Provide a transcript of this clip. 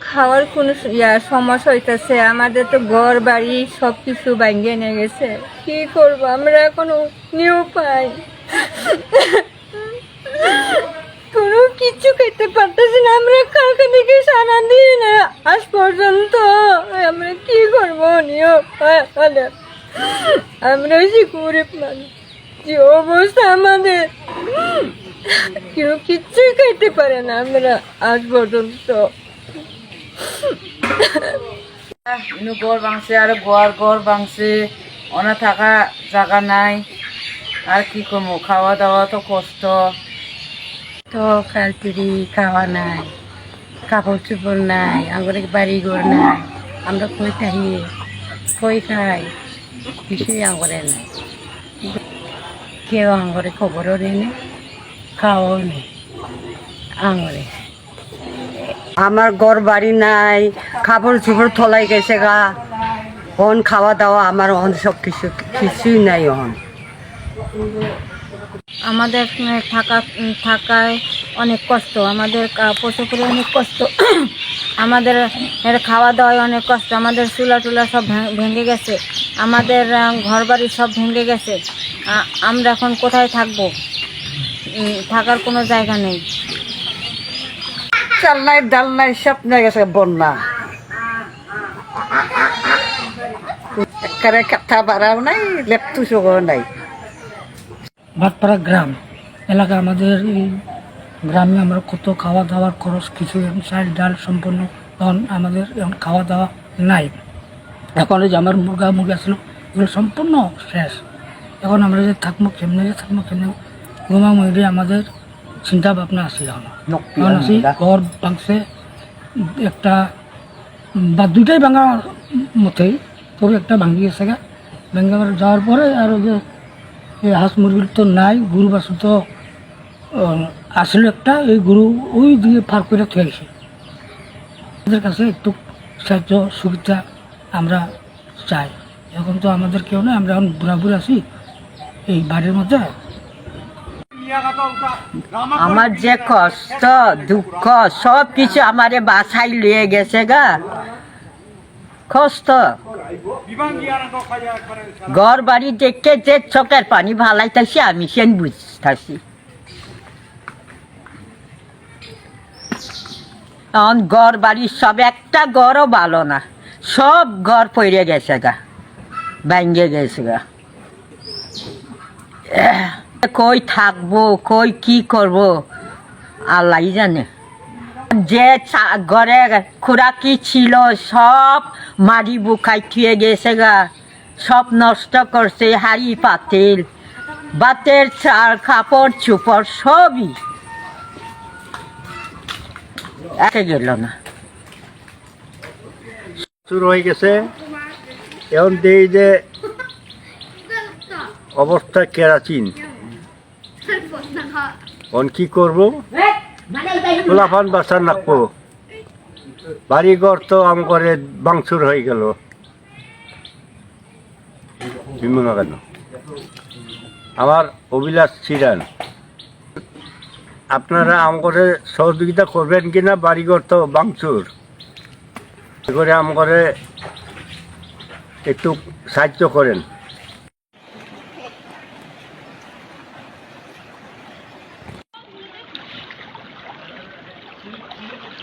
খাওয়ার কোনো সমস্যা হইতেছে। আমাদের তো ঘর, বাড়ি সব কিছু ভাঙ্গে নিয়ে গেছে। কি করব? আমরা এখনও নিউ পাই। কোনো কিছু খেতে পারতেছি না। আমরা কালকে থেকে সারা দিন আজ পর্যন্ত আমরা কি করব? নিও হলে আমরা যে গরিব মানুষ। যে অবস্থা আমাদের? কেউ কিচ্ছুই খাইতে পারে না আমরা আজ পর্যন্ত। ইনু গড় ভাঙছে আর গোয়ার গড় ভাঙছে অনা থাকা জায়গা নাই। আর কি করব খাওয়া দাওয়া তো কষ্ট। তো কালপিড়ি খাওয়া নাই। কাপড় চোপড় নাই আমার বাড়ি ঘর নাই। আমরা কই থাকি? কই খাই? কিছুই আঙরে নাই। কেউ আঙরে খবরও নেই খাওয়াও নেই আঙরে আমার ঘর বাড়ি নাই কাপড় চোপড় থলাই গেছে গা। অন খাওয়া দাওয়া আমার অন সব কিছু কিছুই নাই অন। আমাদের থাকা থাকায় অনেক কষ্ট। আমাদের পশু করে অনেক কষ্ট। আমাদের খাওয়া দাওয়ায় অনেক কষ্ট। আমাদের চুলা টুলা সব ভেঙে গেছে। আমাদের ঘর বাড়ি সব ভেঙে গেছে। আমরা এখন কোথায় থাকব? থাকার কোনো জায়গা নেই। চাল নাই ডাল নাই সব নাই গেছে বন্যা। একেবারে বাড়াও নাই নাই। ভাটপাড়া গ্রাম, এলাকা আমাদের এই গ্রামে আমরা কত খাওয়া দাওয়ার খরচ, কিছু চাল ডাল সম্পূর্ণ এখন আমাদের এখন খাওয়া দাওয়া নাই। এখন যে আমার মুরগা, মুরগি ছিল এগুলো সম্পূর্ণ শেষ। এখন আমরা যে থাকব, কেমনে যে থাকব, কেমনে ঘুমা মহিলে আমাদের চিন্তা ভাবনা আছে এখন। এখন আছি ঘর ভাঙছে একটা বা দুইটাই ভাঙা মতেই তবে একটা ভাঙি গেছে গা। ভেঙে যাওয়ার পরে আর ওই যে এই হাঁস মুরগির তো নাই গরু বাছুর তো আসলে একটা এই গরু ওই দিয়ে পার করে থয়ে গেছে। আমাদের কাছে একটু সাহায্য সুবিধা আমরা চাই। এখন তো আমাদের কেউ নেই আমরা এখন বুড়াবুড়ি আছি এই বাড়ির মধ্যে। আমার যে কষ্ট, দুঃখ সব কিছু আমারে বাসায় লিয়ে গেছে গা। কষ্ট। ঘর বাড়ি দেখে যে চোখের পানি ভালাইতেছি, আমি সেন বুঝতেছি। এখন ঘর বাড়ি সব একটা ঘরও ভালো না। সব ঘর পড়ে গেছে গা ভেঙে গেছে গা। কই থাকব, কই কি করব? আল্লাহ জানে। যে ঘরে খোরাকি ছিল, সব মারি বুকাই থুয়ে গেছে গা। সব নষ্ট করছে, হাড়ি, পাতিল, বাতের চাল, কাপড়, চুপড়, সবই। একে গেল না। শুরু হয়ে গেছে। এখন দেই যে অবস্থা কেরাচিন। এখন কি করব? খোলাফান বাসার নাকবো। বাড়ি ঘর তো আম করে বাংসুর হয়ে গেল। কেন আমার অভিলাষ ছিলেন আপনারা আম করে সহযোগিতা করবেন কিনা বাড়িঘর তো বাংচুর করে আম করে একটু সাহায্য করেন।